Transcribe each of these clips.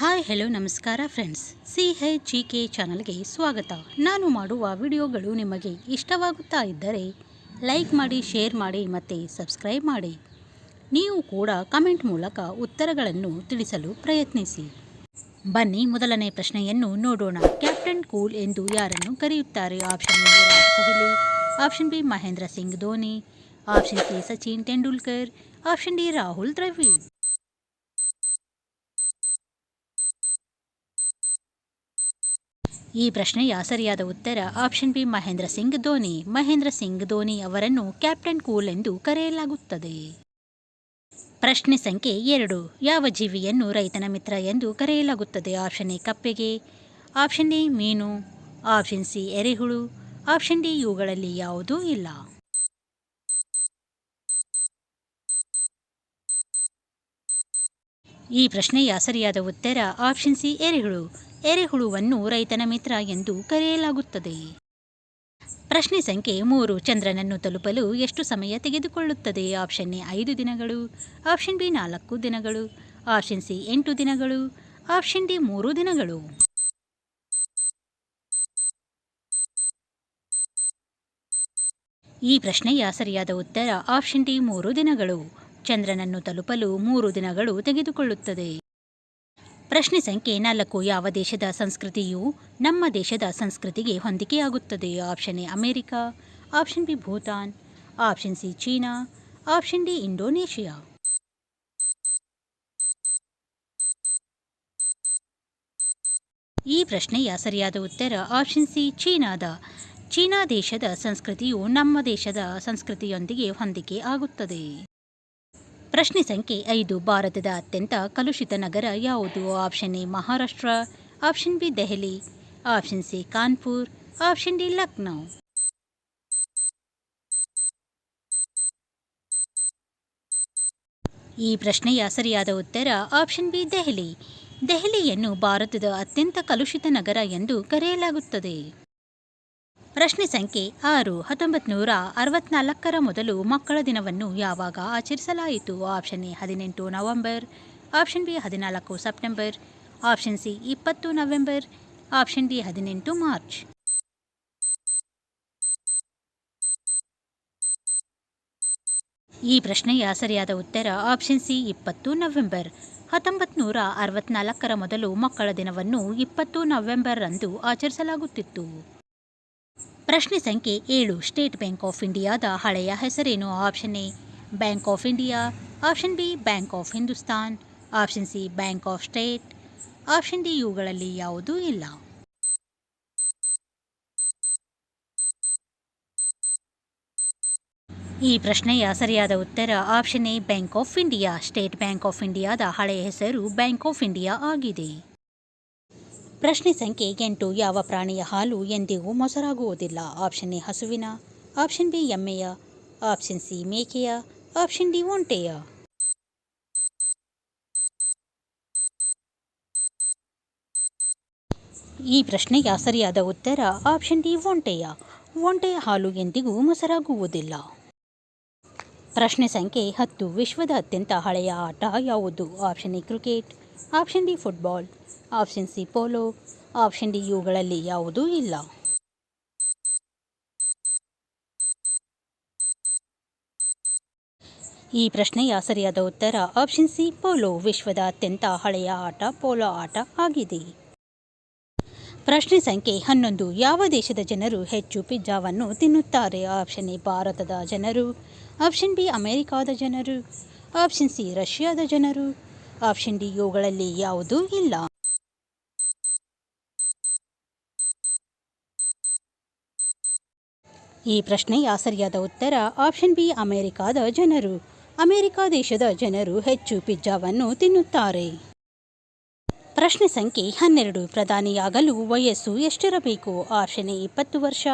Hi, hello, ನಮಸ್ಕಾರ friends. C H G K ಚಾನಲ್ಗೆ ಸ್ವಾಗತ. ನಾನು ಮಾಡುವ ವಿಡಿಯೋಗಳು ನಿಮಗೆ ಇಷ್ಟವಾಗುತ್ತಾ ಇದ್ದರೆ ಲೈಕ್ ಮಾಡಿ, ಶೇರ್ ಮಾಡಿ ಮತ್ತು ಸಬ್ಸ್ಕ್ರೈಬ್ ಮಾಡಿ. ನೀವು ಕೂಡ ಕಮೆಂಟ್ ಮೂಲಕ ಉತ್ತರಗಳನ್ನು ತಿಳಿಸಲು ಪ್ರಯತ್ನಿಸಿ. ಬನ್ನಿ, ಮೊದಲನೇ ಪ್ರಶ್ನೆಯನ್ನು ನೋಡೋಣ. ಕ್ಯಾಪ್ಟನ್ ಕೂಲ್ ಎಂದು ಯಾರನ್ನು ಕರೆಯುತ್ತಾರೆ? Option A, Virat Kohli. Option B, Mahendra Singh Dhoni. Option C, Sachin Tendulkar. Option D, Rahul Dravid. ಈ ಪ್ರಶ್ನೆಯ ಸರಿಯಾದ ಉತ್ತರ ಆಪ್ಷನ್ ಬಿ ಮಹೇಂದ್ರ ಸಿಂಗ್ ಧೋನಿ. ಮಹೇಂದ್ರ ಸಿಂಗ್ ಧೋನಿ ಅವರನ್ನು ಕ್ಯಾಪ್ಟನ್ ಕೂಲ್ ಎಂದು ಕರೆಯಲಾಗುತ್ತದೆ. ಪ್ರಶ್ನೆ ಸಂಖ್ಯೆ ಎರಡು. ಯಾವ ಜೀವಿಯನ್ನು ರೈತನ ಮಿತ್ರ ಎಂದು ಕರೆಯಲಾಗುತ್ತದೆ? ಆಪ್ಷನ್ ಎ ಕಪ್ಪೆಗೆ, ಆಪ್ಷನ್ ಎ ಮೀನು, ಆಪ್ಷನ್ ಸಿ ಎರೆಹುಳು, ಆಪ್ಷನ್ ಡಿ ಇವುಗಳಲ್ಲಿ ಯಾವುದೂ ಇಲ್ಲ. ಈ ಪ್ರಶ್ನೆಯ ಸರಿಯಾದ ಉತ್ತರ ಆಪ್ಷನ್ ಸಿ ಎರೆಹುಳು. ಎರೆಹುಳುವನ್ನು ರೈತನ ಮಿತ್ರ ಎಂದು ಕರೆಯಲಾಗುತ್ತದೆ. ಪ್ರಶ್ನೆ ಸಂಖ್ಯೆ ಮೂರು, ಚಂದ್ರನನ್ನು ತಲುಪಲು ಎಷ್ಟು ಸಮಯ ತೆಗೆದುಕೊಳ್ಳುತ್ತದೆ? ಆಪ್ಷನ್ ಎ, ಐದು ದಿನಗಳು. ಆಪ್ಷನ್ ಬಿ, ನಾಲ್ಕು ದಿನಗಳು. ಆಪ್ಷನ್ ಸಿ, ಎಂಟು ದಿನಗಳು. ಆಪ್ಷನ್ ಡಿ, ಮೂರು ದಿನಗಳು. ಈ ಪ್ರಶ್ನೆಯ ಸರಿಯಾದ ಉತ್ತರ ಆಪ್ಷನ್ ಡಿ, ಮೂರು ದಿನಗಳು. ಚಂದ್ರನನ್ನು ತಲುಪಲು ಮೂರು ದಿನಗಳು ತೆಗೆದುಕೊಳ್ಳುತ್ತದೆ. ಪ್ರಶ್ನೆ ಸಂಖ್ಯೆ ನಾಲ್ಕು. ಯಾವ ದೇಶದ ಸಂಸ್ಕೃತಿಯು ನಮ್ಮ ದೇಶದ ಸಂಸ್ಕೃತಿಗೆ ಹೊಂದಿಕೆಯಾಗುತ್ತದೆ? Option A, America. Option B, Bhutan. Option C, China. Option D, Indonesia. ಈ ಪ್ರಶ್ನೆಯ ಸರಿಯಾದ ಉತ್ತರ ಆಪ್ಷನ್ ಸಿ, ಚೀನಾದ. ಚೀನಾ ದೇಶದ ಸಂಸ್ಕೃತಿಯು ನಮ್ಮ ದೇಶದ ಸಂಸ್ಕೃತಿಯೊಂದಿಗೆ ಹೊಂದಿಕೆ ಆಗುತ್ತದೆ ಪ್ರಶ್ನೆ ಸಂಖ್ಯೆ ಐದು ಭಾರತದ ಅತ್ಯಂತ ಕಲುಷಿತ ನಗರ ಯಾವುದು? Option A, Maharashtra, option B, Delhi, option C, Kanpur, option D, Lucknow. ಈ ಪ್ರಶ್ನೆಯ ಸರಿಯಾದ ಉತ್ತರ ಆಪ್ಷನ್ ಬಿ, ದೆಹಲಿ. ದೆಹಲಿಯನ್ನು ಭಾರತದ ಅತ್ಯಂತ ಕಲುಷಿತ ನಗರ ಎಂದು ಕರೆಯಲಾಗುತ್ತದೆ. ಪ್ರಶ್ನೆ ಸಂಖ್ಯೆ ಆರು ಹತ್ತೊಂಬತ್ತು ನೂರ ಅರವತ್ನಾಲ್ಕರ ಮೊದಲು ಮಕ್ಕಳ ದಿನವನ್ನು ಯಾವಾಗ ಆಚರಿಸಲಾಯಿತು? ಆಪ್ಷನ್ ಎ, ಹದಿನೆಂಟು ನವೆಂಬರ್, ಆಪ್ಷನ್ ಬಿ, ಹದಿನಾಲ್ಕು ಸೆಪ್ಟೆಂಬರ್, ಆಪ್ಷನ್ ಸಿ, ಇಪ್ಪತ್ತು ನವೆಂಬರ್, ಆಪ್ಷನ್ ಡಿ, ಹದಿನೆಂಟು ಮಾರ್ಚ್. ಈ ಪ್ರಶ್ನೆಯ ಸರಿಯಾದ ಉತ್ತರ ಆಪ್ಷನ್ ಸಿ, ಇಪ್ಪತ್ತು ನವೆಂಬರ್. ಹತ್ತೊಂಬತ್ತು ನೂರ ಅರವತ್ನಾಲ್ಕರ ಮೊದಲು ಮಕ್ಕಳ ದಿನವನ್ನು ಇಪ್ಪತ್ತು ನವೆಂಬರ್ ರಂದು ಆಚರಿಸಲಾಗುತ್ತಿತ್ತು. ಪ್ರಶ್ನೆ ಸಂಖ್ಯೆ ಏಳು. ಸ್ಟೇಟ್ ಬ್ಯಾಂಕ್ ಆಫ್ ಇಂಡಿಯಾದ ಹಳೆಯ ಹೆಸರೇನು? Option A, bank of India. Option B, bank of Hindustan. Option C, bank of state. Option D, ಇವುಗಳಲ್ಲಿ ಯಾವುದೂ ಇಲ್ಲ. ಈ ಪ್ರಶ್ನೆಯ ಸರಿಯಾದ ಉತ್ತರ option A, bank of India. State bank of ಇಂಡಿಯಾದ ಹಳೆಯ ಹೆಸರು ಬ್ಯಾಂಕ್ ಆಫ್ ಇಂಡಿಯಾ ಆಗಿದೆ. ಪ್ರಶ್ನೆ ಸಂಖ್ಯೆ ಎಂಟು, ಯಾವ ಪ್ರಾಣಿಯ ಹಾಲು ಎಂದಿಗೂ ಮೊಸರಾಗುವುದಿಲ್ಲ. ಆಪ್ಷನ್ ಎ, ಹಸುವಿನ. ಆಪ್ಷನ್ ಬಿ, ಎಮ್ಮೆಯ. ಆಪ್ಷನ್ ಸಿ, ಮೇಕೆಯ. ಆಪ್ಷನ್ ಡಿ, ಒಂಟೆಯ. ಈ ಪ್ರಶ್ನೆಯ ಸರಿಯಾದ ಉತ್ತರ ಆಪ್ಷನ್ ಡಿ, ಒಂಟೆಯ. ಒಂಟೆಯ ಹಾಲು ಎಂದಿಗೂ ಮೊಸರಾಗುವುದಿಲ್ಲ. ಪ್ರಶ್ನೆ ಸಂಖ್ಯೆ ಹತ್ತು, ವಿಶ್ವದ ಅತ್ಯಂತ ಹಳೆಯ ಆಟ ಯಾವುದು? Option A, cricket. Option D football. Option C polo, option D ಇವುಗಳಲ್ಲಿ ಯಾವುದೂ ಇಲ್ಲ. ಈ ಪ್ರಶ್ನೆಯ ಸರಿಯಾದ ಉತ್ತರ ಆಪ್ಷನ್ ಸಿ ಪೋಲೋ ವಿಶ್ವದ ಅತ್ಯಂತ ಹಳೆಯ ಆಟ, ಪೋಲೋ ಆಟ ಆಗಿದೆ. ಪ್ರಶ್ನೆ ಸಂಖ್ಯೆ ಹನ್ನೊಂದು, ಯಾವ ದೇಶದ ಜನರು ಹೆಚ್ಚು ಪಿಜ್ಜಾವನ್ನು ತಿನ್ನುತ್ತಾರೆ? ಆಪ್ಷನ್ ಎ, ಭಾರತದ ಜನರು. ಆಪ್ಷನ್ ಬಿ, ಅಮೆರಿಕಾದ ಜನರು. ಆಪ್ಷನ್ ಸಿ, ರಷ್ಯಾದ ಜನರು. ಆಪ್ಷನ್ ಡಿ, ಇವುಗಳಲ್ಲಿ ಯಾವುದೂ ಇಲ್ಲ. ಈ ಪ್ರಶ್ನೆಯ ಸರಿಯಾದ ಉತ್ತರ ಆಪ್ಷನ್ ಬಿ, ಅಮೆರಿಕಾದ ಜನರು. ಅಮೆರಿಕ ದೇಶದ ಜನರು ಹೆಚ್ಚು ಪಿಜ್ಜಾವನ್ನು ತಿನ್ನುತ್ತಾರೆ. ಪ್ರಶ್ನೆ ಸಂಖ್ಯೆ ಹನ್ನೆರಡು. ಪ್ರಧಾನಿಯಾಗಲು ವಯಸ್ಸು ಎಷ್ಟಿರಬೇಕು? ಆಪ್ಷನ್ ಎ, ಇಪ್ಪತ್ತು ವರ್ಷ.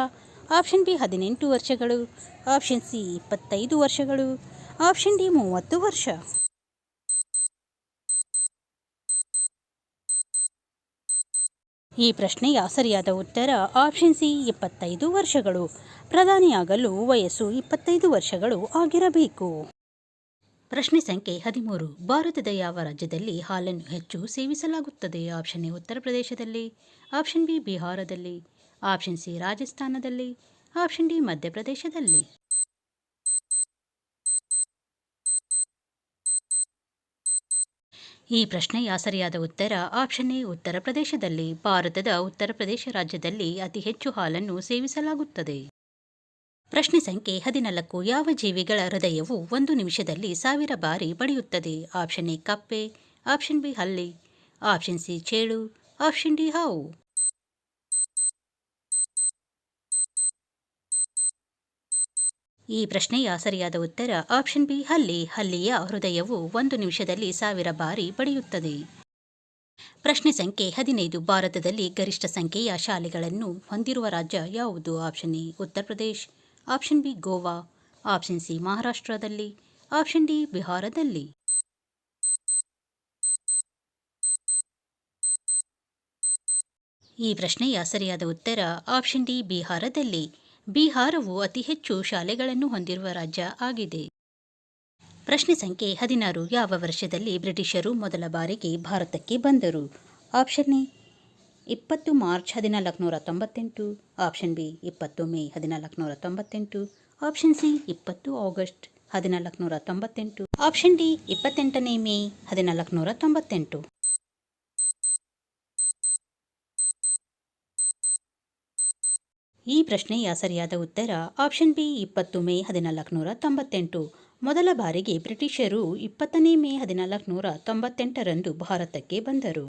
ಆಪ್ಷನ್ ಬಿ, ಹದಿನೆಂಟು ವರ್ಷಗಳು. ಆಪ್ಷನ್ ಸಿ, ಇಪ್ಪತ್ತೈದು ವರ್ಷಗಳು. ಆಪ್ಷನ್ ಡಿ, ಮೂವತ್ತು ವರ್ಷ. ಈ ಪ್ರಶ್ನೆಯ ಸರಿಯಾದ ಉತ್ತರ ಆಪ್ಷನ್ ಸಿ ಇಪ್ಪತ್ತೈದು ವರ್ಷಗಳು. ಪ್ರಧಾನಿಯಾಗಲು ವಯಸ್ಸು ಇಪ್ಪತ್ತೈದು ವರ್ಷಗಳು ಆಗಿರಬೇಕು. ಪ್ರಶ್ನೆ ಸಂಖ್ಯೆ ಹದಿಮೂರು. ಭಾರತದ ಯಾವ ರಾಜ್ಯದಲ್ಲಿ ಹಾಲನ್ನು ಹೆಚ್ಚು ಸೇವಿಸಲಾಗುತ್ತದೆ? ಆಪ್ಷನ್ ಎ ಉತ್ತರ ಪ್ರದೇಶದಲ್ಲಿ. ಆಪ್ಷನ್ ಬಿ ಬಿಹಾರದಲ್ಲಿ. ಆಪ್ಷನ್ ಸಿ ರಾಜಸ್ಥಾನದಲ್ಲಿ. ಆಪ್ಷನ್ ಡಿ ಮಧ್ಯಪ್ರದೇಶದಲ್ಲಿ ಈ ಪ್ರಶ್ನೆಯ ಸರಿಯಾದ ಉತ್ತರ ಆಪ್ಷನ್ ಎ, ಉತ್ತರ ಪ್ರದೇಶದಲ್ಲಿ. ಭಾರತದ ಉತ್ತರ ಪ್ರದೇಶ ರಾಜ್ಯದಲ್ಲಿ ಅತಿ ಹೆಚ್ಚು ಹಾಲನ್ನು ಸೇವಿಸಲಾಗುತ್ತದೆ. ಪ್ರಶ್ನೆ ಸಂಖ್ಯೆ ಹದಿನಾಲ್ಕು, ಯಾವ ಜೀವಿಗಳ ಹೃದಯವು ಒಂದು ನಿಮಿಷದಲ್ಲಿ ಸಾವಿರ ಬಾರಿ ಬಡಿಯುತ್ತದೆ? ಆಪ್ಷನ್ ಎ, ಕಪ್ಪೆ, ಆಪ್ಷನ್ ಬಿ, ಹಲ್ಲಿ, ಆಪ್ಷನ್ ಸಿ, ಚೇಳು, ಆಪ್ಷನ್ ಡಿ, ಹಾವು. ಈ ಪ್ರಶ್ನೆಯ ಸರಿಯಾದ ಉತ್ತರ ಆಪ್ಷನ್ ಬಿ, ಹಲ್ಲಿ. ಹಲ್ಲಿಯ ಹೃದಯವು ಒಂದು ನಿಮಿಷದಲ್ಲಿ ಸಾವಿರ ಬಾರಿ ಬಡಿಯುತ್ತದೆ ಪ್ರಶ್ನೆ ಸಂಖ್ಯೆ ಹದಿನೈದು. ಭಾರತದಲ್ಲಿ ಗರಿಷ್ಠ ಸಂಖ್ಯೆಯ ಶಾಲೆಗಳನ್ನು ಹೊಂದಿರುವ ರಾಜ್ಯ ಯಾವುದು? Option A, Uttar Pradesh. Option B, Goa. Option C, ಮಹಾರಾಷ್ಟ್ರದಲ್ಲಿ. ಆಪ್ಷನ್ ಡಿ, ಬಿಹಾರದಲ್ಲಿ. ಈ ಪ್ರಶ್ನೆಯ ಸರಿಯಾದ ಉತ್ತರ ಆಪ್ಷನ್ ಡಿ, ಬಿಹಾರದಲ್ಲಿ. ಬಿಹಾರವು ಅತಿ ಹೆಚ್ಚು ಶಾಲೆಗಳನ್ನು ಹೊಂದಿರುವ ರಾಜ್ಯ ಆಗಿದೆ. ಪ್ರಶ್ನೆ ಸಂಖ್ಯೆ ಹದಿನಾರು. ಯಾವ ವರ್ಷದಲ್ಲಿ ಬ್ರಿಟಿಷರು ಮೊದಲ ಬಾರಿಗೆ ಭಾರತಕ್ಕೆ ಬಂದರು? ಆಪ್ಷನ್ ಎ, ಇಪ್ಪತ್ತು ಮಾರ್ಚ್ ಹದಿನಾಲ್ಕುನೂರ ತೊಂಬತ್ತೆಂಟು ಆಪ್ಷನ್ ಬಿ, ಇಪ್ಪತ್ತು ಮೇ ಹದಿನಾಲ್ಕುನೂರ ತೊಂಬತ್ತೆಂಟು ಆಪ್ಷನ್ ಸಿ, ಇಪ್ಪತ್ತು ಆಗಸ್ಟ್ ಹದಿನಾಲ್ಕುನೂರ ತೊಂಬತ್ತೆಂಟು ಆಪ್ಷನ್ ಡಿ, ಇಪ್ಪತ್ತೆಂಟನೇ ಮೇ ಹದಿನಾಲ್ಕುನೂರ ತೊಂಬತ್ತೆಂಟು ಈ ಪ್ರಶ್ನೆಯ ಸರಿಯಾದ ಉತ್ತರ ಆಪ್ಷನ್ ಬಿ ಇಪ್ಪತ್ತು ಮೇ ಹದಿನಾಲ್ಕುನೂರ ತೊಂಬತ್ತೆಂಟು. ಮೊದಲ ಬಾರಿಗೆ ಬ್ರಿಟಿಷರು ಇಪ್ಪತ್ತನೇ ಮೇ ಹದಿನಾಲ್ಕುನೂರ ತೊಂಬತ್ತೆಂಟರಂದು ಭಾರತಕ್ಕೆ ಬಂದರು.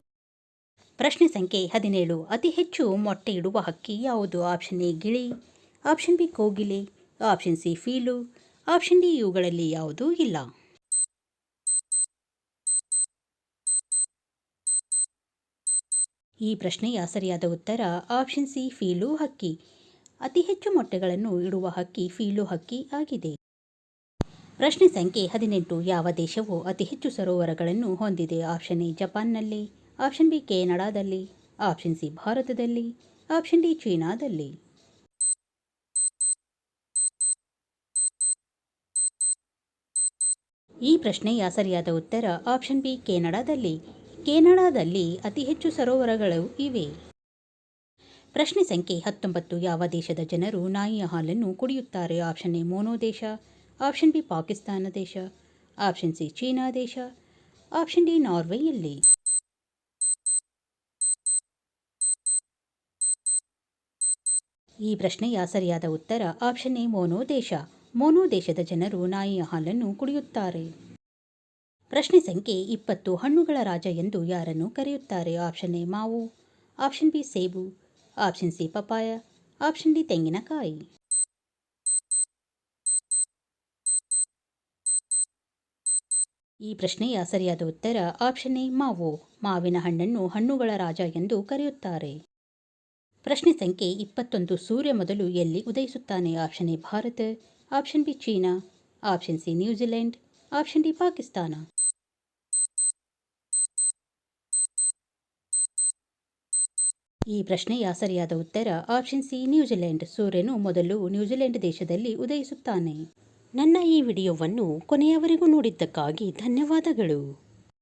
ಪ್ರಶ್ನೆ ಸಂಖ್ಯೆ ಹದಿನೇಳು. ಅತಿ ಹೆಚ್ಚು ಮೊಟ್ಟೆ ಇಡುವ ಹಕ್ಕಿ ಯಾವುದು? ಆಪ್ಷನ್ ಎ ಗಿಳಿ, ಆಪ್ಷನ್ ಬಿ ಕೋಗಿಲೆ, ಆಪ್ಷನ್ ಸಿ ಫೀಲು, ಆಪ್ಷನ್ ಡಿ ಇವುಗಳಲ್ಲಿ ಯಾವುದೂ ಇಲ್ಲ. ಈ ಪ್ರಶ್ನೆಯ ಸರಿಯಾದ ಉತ್ತರ ಆಪ್ಷನ್ ಸಿ ಫೀಲು ಹಕ್ಕಿ. ಅತಿ ಹೆಚ್ಚು ಮೊಟ್ಟೆಗಳನ್ನು ಇಡುವ ಹಕ್ಕಿ ಫೀಲು ಹಕ್ಕಿ ಆಗಿದೆ. ಪ್ರಶ್ನೆ ಸಂಖ್ಯೆ ಹದಿನೆಂಟು. ಯಾವ ದೇಶವು ಅತಿ ಹೆಚ್ಚು ಸರೋವರಗಳನ್ನು ಹೊಂದಿದೆ? ಆಪ್ಷನ್ ಎ, ಜಪಾನ್ನಲ್ಲಿ. ಆಪ್ಷನ್ ಬಿ, ಕೆನಡಾದಲ್ಲಿ. ಆಪ್ಷನ್ ಸಿ, ಭಾರತದಲ್ಲಿ. ಆಪ್ಷನ್ ಡಿ, ಚೀನಾದಲ್ಲಿ. ಈ ಪ್ರಶ್ನೆಯ ಸರಿಯಾದ ಉತ್ತರ ಆಪ್ಷನ್ ಬಿ, ಕೆನಡಾದಲ್ಲಿ. ಕೆನಡಾದಲ್ಲಿ ಅತಿ ಹೆಚ್ಚು ಸರೋವರಗಳು ಇವೆ. ಪ್ರಶ್ನೆ ಸಂಖ್ಯೆ ಹತ್ತೊಂಬತ್ತು. ಯಾವ ದೇಶದ ಜನರು ನಾಯಿಯ ಹಾಲನ್ನು ಕುಡಿಯುತ್ತಾರೆ? ಆಪ್ಷನ್ ಎ, ಮೋನೋ ದೇಶ. ಆಪ್ಷನ್ ಬಿ, ಪಾಕಿಸ್ತಾನ ದೇಶ. ಆಪ್ಷನ್ ಸಿ, ಚೀನಾ ದೇಶ. ಆಪ್ಷನ್ ಡಿ, ನಾರ್ವೆಯಲ್ಲಿ. ಈ ಪ್ರಶ್ನೆಯ ಸರಿಯಾದ ಉತ್ತರ ಆಪ್ಷನ್ ಎ, ಮೋನೋ ದೇಶ. ಮೋನೋ ದೇಶದ ಜನರು ನಾಯಿಯ ಹಾಲನ್ನು ಕುಡಿಯುತ್ತಾರೆ. ಪ್ರಶ್ನೆ ಸಂಖ್ಯೆ ಇಪ್ಪತ್ತು. ಹಣ್ಣುಗಳ ರಾಜ ಎಂದು ಯಾರನ್ನು ಕರೆಯುತ್ತಾರೆ? ಆಪ್ಷನ್ ಎ, ಮಾವು. ಆಪ್ಷನ್ ಬಿ, ಸೇಬು. Option C papaya option D ತೆಂಗಿನಕಾಯಿ ಈ ಪ್ರಶ್ನೆಯ ಸರಿಯಾದ ಉತ್ತರ ಆಪ್ಷನ್ ಎ ಮಾವು. ಮಾವಿನ ಹಣ್ಣನ್ನು ಹಣ್ಣುಗಳ ರಾಜ ಎಂದು ಕರೆಯುತ್ತಾರೆ. ಪ್ರಶ್ನೆ ಸಂಖ್ಯೆ ಇಪ್ಪತ್ತೊಂದು, ಸೂರ್ಯ ಮೊದಲು ಎಲ್ಲಿ ಉದಯಿಸುತ್ತಾನೆ? Option A Bharat. Option B China. Option C New Zealand. Option D Pakistan. ಈ ಪ್ರಶ್ನೆಯ ಸರಿಯಾದ ಉತ್ತರ ಆಪ್ಷನ್ ಸಿ, ನ್ಯೂಜಿಲೆಂಡ್. ಸೂರ್ಯನು ಮೊದಲು ನ್ಯೂಜಿಲೆಂಡ್ ದೇಶದಲ್ಲಿ ಉದಯಿಸುತ್ತಾನೆ. ನನ್ನ ಈ ವಿಡಿಯೋವನ್ನು ಕೊನೆಯವರೆಗೂ ನೋಡಿದ್ದಕ್ಕಾಗಿ ಧನ್ಯವಾದಗಳು.